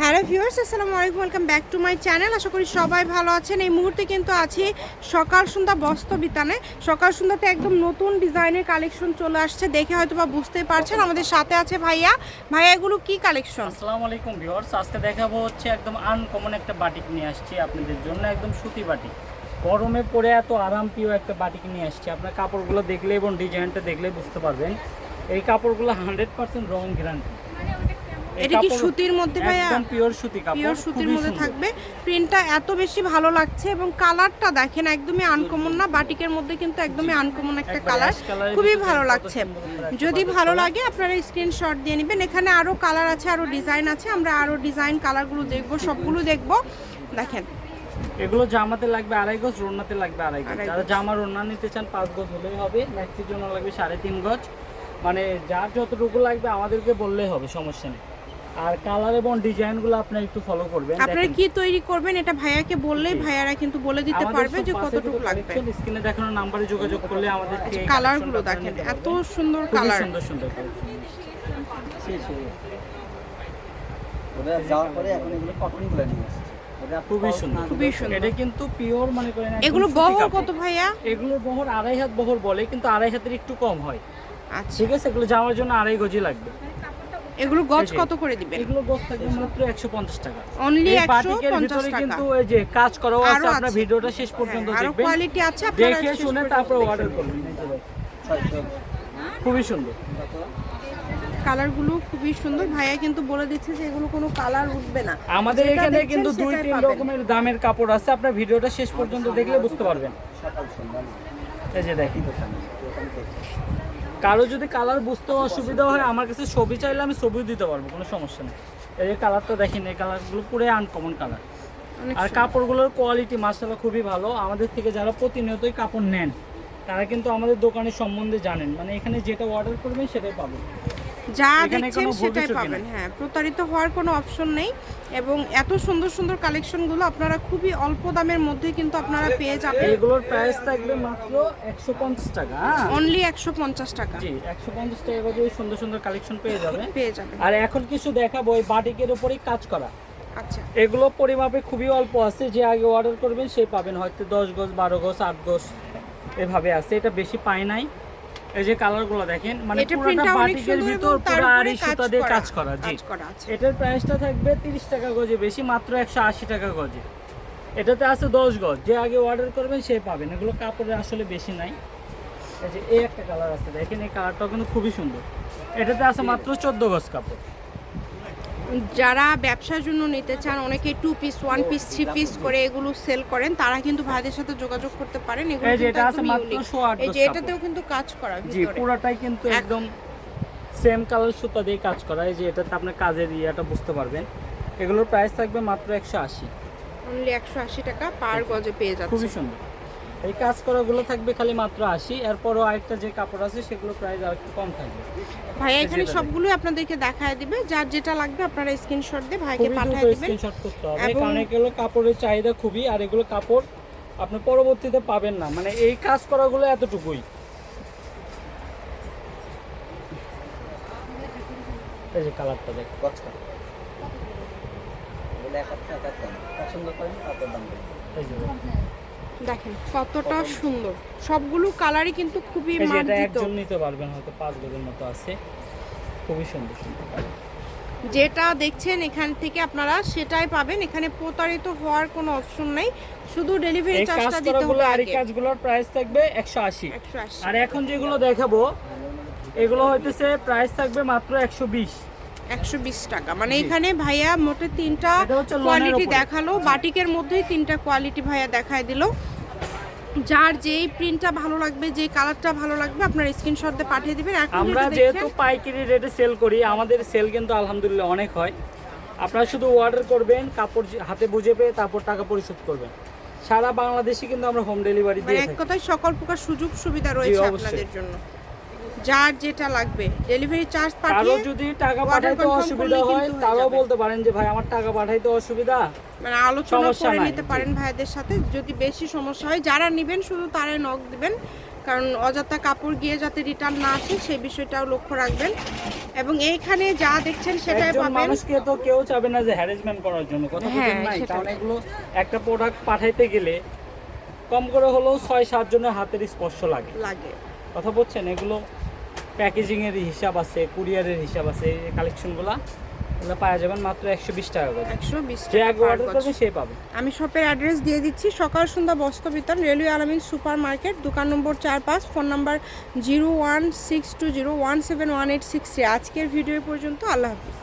Hello viewers, আসসালামু আলাইকুম, welcome back to my channel. আশা করি সবাই ভালো আছেন। এই মুহূর্তে কিন্তু আছি সকাল সন্ধ্যা বস্ত্র বিতানে। সকাল সন্ধ্যাতে একদম নতুন ডিজাইনের কালেকশন চলে আসছে। দেখে হয়তো বা বুঝতেই পারছেন আমাদের সাথে আছে ভাইয়া। ভাইয়া, এগুলো কি কালেকশন? আসসালামু আলাইকুম ভিউয়ার্স, আজকে দেখাবো হচ্ছে একদম আনকমন একটা বাটিক নিয়ে আসছি আপনাদের জন্য, একদম সুতি বাটিক গরমে পরে এত আরাম প্রিয় একটা বাটিক নিয়ে আসছি। আপনার কাপড়গুলো দেখলে এবং ডিজাইনটা দেখলে বুঝতে পারবেন। এই কাপড়গুলো হান্ড্রেড পার্সেন্ট রং গ্যারান্টি এটা কি সুতির মধ্যে ভাইয়া? একদম পিওর সুতি কাপড় পিওর সুতির মধ্যে থাকবে। প্রিন্টটা এত বেশি ভালো লাগছে এবং কালারটা দেখেন একদমই আনকমন না বাটিকের মধ্যে কিন্তু একদমই আনকমন একটা কালার খুবই ভালো লাগছে। যদি ভালো লাগে আপনারা স্ক্রিনশট দিয়ে নেবেন। এখানে আরও কালার আছে আরও ডিজাইন আছে। আমরা আরও ডিজাইন কালারগুলো দেখব সবগুলো দেখব। দেখেন। এগুলো জামাতে লাগবে আড়াই গজ রোনাতে লাগবে আড়াই গজ। যারা জামা রোনা নিতে চান পাঁচ গজ হলেই হবে। ম্যাক্সির জন্য লাগবে সাড়ে তিন গজ। মানে যার যতটুকু লাগবে আমাদেরকে বললেই হবে সমস্যা নেই। আর কালার এবং ডিজাইনগুলো আপনারা একটু ফলো করবেন আপনারা কি তৈরি করবেন এটা ভাইয়াকে বললেই ভাইয়ারা কিন্তু বলে দিতে পারবে যে কতটুকু লাগবে। স্ক্রিনে দেখানো নাম্বারে যোগাযোগ করলে আমাদের কালারগুলো দেখেন এত সুন্দর কালার সুন্দর সুন্দর ওরা যাওয়ার পরে এখন এগুলো কটন নিয়ে আসছে। খুবই সুন্দর খুবই সুন্দর। এটা কিন্তু পিওর মনে করেন এগুলো বহর কত ভাইয়া? এগুলোর বহর আড়াই হাত বহর বলে কিন্তু আড়াই হাতের একটু কম হয়। আচ্ছা। ঠিক আছে এগুলো জামার জন্য আড়াই গজি লাগবে। এগুলো গজ কত করে দিবেন? এগুলো গোস থাকবে মাত্র একশো পঞ্চাশ টাকা। অনলি এই একশো বাটিকের পঞ্চাশ ভিতরে টাকা। কিন্তু এই যে কাজ করাও আছে আপনার। ভিডিওটা শেষ পর্যন্ত হ্যাঁ, আরও দেখবেন। কোয়ালিটি আছে আপনারা দেখে শুনে তারপর অর্ডার করবেন খুবই সুন্দর। কালারগুলো খুবই সুন্দর। ভাইয়া কিন্তু বলে দিচ্ছে যে এগুলো কোনো কালার উঠবে না। আমাদের এখানে কিন্তু দুই তিন রকমের দামের কাপড় আছে। আপনার ভিডিওটা শেষ পর্যন্ত দেখলে বুঝতে পারবেন। এই যে দেখি কারও যদি কালার বুঝতে অসুবিধা হয় আমার কাছে ছবি চাইলে আমি ছবিও দিতে পারব কোনো সমস্যা নেই। এই যে কালারটা দেখেন এই কালারগুলো পুরো আনকমন কালার আর কাপড়গুলোর কোয়ালিটি মাসাল্লাহ খুবই ভালো। আমাদের থেকে যারা প্রতিনিয়তই কাপড় নেন তারা কিন্তু আমাদের দোকানের সম্বন্ধে জানেন। মানে এখানে যেটা অর্ডার করবেন সেটাই পাবেন। যা দেখছেন সেটাই পাবেন। হ্যাঁ প্রতারিত হওয়ার কোনো অপশন নেই এবং এত সুন্দর সুন্দর কালেকশনগুলো আপনারা খুবই অল্প দামের মধ্যে কিন্তু আপনারা পেয়ে যাবেন। এগুলোর প্রাইস থাকবে মাত্র একশো পঞ্চাশ টাকা হ্যাঁ? অনলি একশো পঞ্চাশ টাকা। জি একশো পঞ্চাশ টাকা করে সুন্দর সুন্দর কালেকশন পেয়ে যাবে পেয়ে যাবেন। আর এখন কিছু দেখাবো এই বাটিকের উপরেই কাজ করা। আচ্ছা। এগুলো পরিমাপে খুবই অল্প আছে যে আগে অর্ডার করবেন সে পাবেন হয়তো দশ গজ বারো গজ আট গজ এভাবে আছে। এটা বেশি পায় নাই। এই যে কালারগুলো দেখেন মানে পুরোটা বাটিকের ভিতর পুরো আড়ি সুতা দিয়ে কাজ করা জি। এটার প্রাইসটা থাকবে তিরিশ টাকা গজে বেশি মাত্র একশো আশি টাকা গজে। এটাতে আছে দশ গজ যে আগে অর্ডার করবেন সে পাবেন। এগুলো কাপড়ের আসলে বেশি নাই। এই যে এই একটা কালার আছে দেখেন এই কালারটাও কিন্তু খুবই সুন্দর। এটাতে আছে। মাত্র চোদ্দ গজ কাপড়। যারা ব্যবসার জন্য নিতে চান অনেকে two piece one piece three piece করে এগুলো সেল করেন তারা কিন্তু ভাইদের সাথে যোগাযোগ করতে পারেন। এগুলো এই যে কিন্তু এটা আছে একদম মাত্র unique। 108 এই যে গজ এটাতেও কিন্তু কাজ করা জি পুরোটাই কিন্তু একদম সেম কালার সুতা দিয়ে কাজ করা। এই যে এটাতে আপনার কাজের ইয়েটা বুঝতে পারবেন। এগুলোর প্রাইস থাকবে মাত্র একশো আশি। অনলি একশো আশি টাকা পার গজে পেয়ে যাচ্ছে খুবই সুন্দর। এই কাজ করাগুলো থাকবে খালি মাত্র আশি এরপরও আরেকটা যে কাপড় আছে সেগুলো প্রাইস আর একটু কম থাকবে। ভাইয়া এখানে যেটা সবগুলোই আপনাদেরকে দেখায় দিবে যার যেটা লাগবে আপনারা স্ক্রিনশট দিয়ে ভাইকে পাঠিয়ে দিবেন। স্ক্রিনশট করতে হবে কারণ এগুলো কাপড়ের চাহিদা খুবই আর এগুলো কাপড় আপনি পরবর্তীতে পাবেন না। মানে এই কাজ করাগুলো এতটুকুই। এই যে কালারটা দেখ। কাটা এগুলো এক একটা একটা পছন্দ করেন তারপর দাম এই যে দেখেন কতটা সুন্দর। সবগুলো কালারই কিন্তু খুবই মার্জিত। নিতে পারবেন হয়তো পাঁচ গজের মতো আছে। খুবই সুন্দর সুন্দর যেটা দেখছেন এখান থেকে আপনারা সেটাই পাবেন। এখানে প্রতারিত হওয়ার কোনো অপশন নেই। শুধু ডেলিভারি চার্জটা দিতে হবে আর এই কাজগুলোর প্রাইস থাকবে একশো আশি। একশো আশি। আর এখন যেগুলো দেখাবো এগুলো হইতেছে প্রাইস থাকবে মাত্র একশো বিশ। একশো বিশ টাকা। মানে এখানে ভাইয়া মোটে তিনটা কোয়ালিটি দেখাল বাটিকের মধ্যেই তিনটা কোয়ালিটি ভাইয়া দেখায় দিল। যার যেই প্রিন্টটা ভালো লাগবে যে কালারটা ভালো লাগবে আপনার স্ক্রিনশট দিয়ে পাঠিয়ে দিবেন। আমরা যেহেতু পাইকারি রেটে সেল করি আমাদের সেল কিন্তু আলহামদুলিল্লাহ অনেক হয়। আপনারা শুধু অর্ডার করবেন কাপড় হাতে বুঝে পেয়ে তারপর টাকা পরিশোধ করবেন। সারা বাংলাদেশে কিন্তু আমরা হোম ডেলিভারি মানে দিয়ে এক কথায় সকল প্রকার সুযোগ সুবিধা রয়েছে। আপনাদের জন্য। যার যেটা লাগবে। ডেলিভারি চার্জ পাঠিয়ে যদি টাকা পাঠাইতে অসুবিধা হয় তারাও বলতে পারেন যে ভাই আমার টাকা পাঠাইতে অসুবিধা। মানে আলোচনা করে নিতে পারেন ভাইদের সাথে যদি বেশি সমস্যা হয়। যারা নেবেন শুধু তারাই নক দিবেন। কারণ অযথা কাপড় গিয়ে যাতে রিটার্ন না আসে সেই বিষয়টাও লক্ষ্য রাখবেন। এবং এইখানে যা দেখছেন সেটাই পাবেন। মানুষকে তো কেউ চাবে না যে হ্যারাসমেন্ট করার জন্য। কথা হ্যাঁ, নাই। কারণ এগুলো একটা প্রোডাক্ট পাঠাইতে গেলে কম করে হলেও ছয় সাত জনের হাতের স্পর্শ লাগে। লাগে। কথা বলছেন এগুলো প্যাকেজিংয়ের হিসাব আছে কুরিয়ারের হিসাব আছে এই কালেকশনগুলো এগুলো পাওয়া যাবেন মাত্র একশো বিশ টাকা করে। একশো বিশ টাকা অর্ডার। সে পাবে। আমি শপের অ্যাড্রেস দিয়ে দিচ্ছি Sakal Sandhya Bastra Bitan railway Alamin super market দোকান নম্বর চার পাঁচ phone number zero one six two zero one seven one eight six আজকের ভিডিও পর্যন্ত আল্লাহ হাফিজ।